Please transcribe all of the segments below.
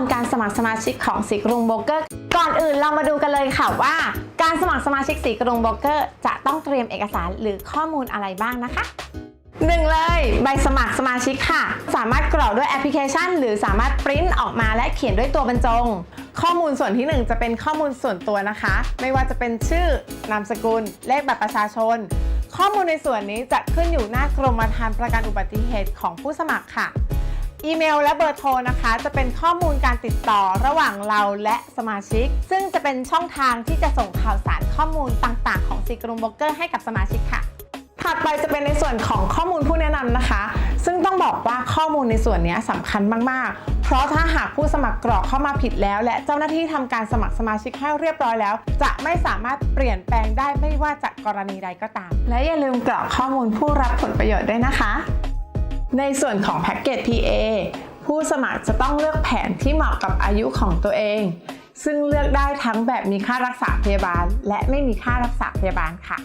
อนการสมัครสมาชิกของสีกรุงโบรกเกอร์ ก่อนอื่นเรามาดูกันเลยค่ะว่า การสมัครสมาชิกสีกรุงโบรกเกอร์ จะต้องเตรียมเอกสารหรือข้อมูลอะไรบ้างนะคะหนึ่งเลยใบสมัครสมาชิกค่ะ สามารถกรอกด้วยแอปพลิเคชัน หรือสามารถปริ้นออกมาและเขียนด้วยตัวบรรจง ข้อมูลส่วนที่หนึ่งจะเป็นข้อมูลส่วนตัวนะคะ ไม่ว่าจะเป็นชื่อนามสกุล เลขบัตรประชาชน ข้อมูลในส่วนนี้จะขึ้นอยู่หน้ากรมธรรม์ประกันอุบัติเหตุของผู้สมัครค่ะ อีเมลและเบอร์โทรนะคะ จะเป็นข้อมูลการติดต่อระหว่างเราและสมาชิก ซึ่งจะเป็นช่องทางที่จะส่งข่าวสารข้อมูลต่างๆ ของซีกรุงโบรกเกอร์ให้กับสมาชิกค่ะถัดไปจะเป็นในส่วนของข้อมูลผู้แนะนำนะคะ ซึ่งต้องบอกว่าข้อมูลในส่วนนี้สำคัญมาก ๆ เพราะถ้าหากผู้สมัครกรอกเข้ามาผิดแล้ว และเจ้าหน้าที่ทำการสมัครสมาชิกให้เรียบร้อยแล้ว จะไม่สามารถเปลี่ยนแปลงได้ไม่ว่าจากกรณีใดก็ตาม และอย่าลืมกรอกข้อมูลผู้รับผลประโยชน์ด้วยนะคะ ในส่วนของแพ็กเกจ PA ผู้สมัครจะต้องเลือกแผนที่เหมาะกับอายุของตัวเอง ซึ่งเลือกได้ทั้งแบบมีค่ารักษาพยาบาล และไม่มีค่ารักษาพยาบาลค่ะ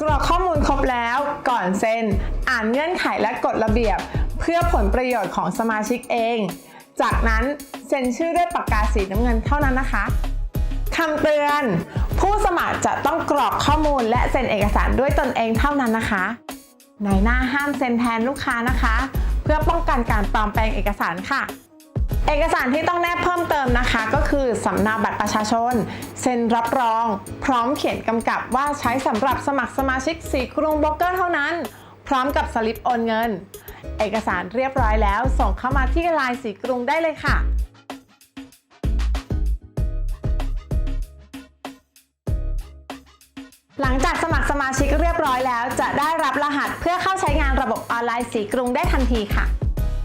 กรอกข้อมูลครบแล้วก่อนเซ็น อ่านเงื่อนไขและกฎระเบียบ เพื่อผลประโยชน์ของสมาชิกเอง จากนั้นเซ็นชื่อด้วยปากกาสีน้ำเงินเท่านั้นนะคะ คำเตือน ผู้สมัครจะต้องกรอกข้อมูลและเซ็นเอกสารด้วยตนเองเท่านั้นนะคะนายหน้าห้ามเซ็นแทนลูกค้านะคะ เพื่อป้องกันการปลอมแปลงเอกสารค่ะ เอกสารที่ต้องแนบเพิ่มเติมนะคะ ก็คือสำเนาบัตรประชาชน เซ็นรับรอง พร้อมเขียนกำกับว่าใช้สำหรับสมัครสมาชิกสีกรุงโบรกเกอร์เท่านั้น พร้อมกับสลิปโอนเงิน เอกสารเรียบร้อยแล้ว ส่งเข้ามาที่ไลน์สีกรุงได้เลยค่ะ หลังจากสมัครสมาชิกเรียบร้อยแล้ว จะได้รับรหัสเพื่อเข้าใช้งานระบบออนไลน์สีกรุงได้ทันทีค่ะ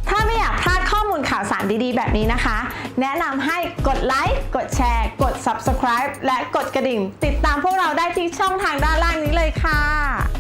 ถ้าไม่อยากพลาดข้อมูลข่าวสารดีๆ แบบนี้นะคะ แนะนำให้กดไลค์กดแชร์ กด subscribe และกดกระดิ่ง ติดตามพวกเราได้ที่ช่องทางด้านล่างนี้เลยค่ะ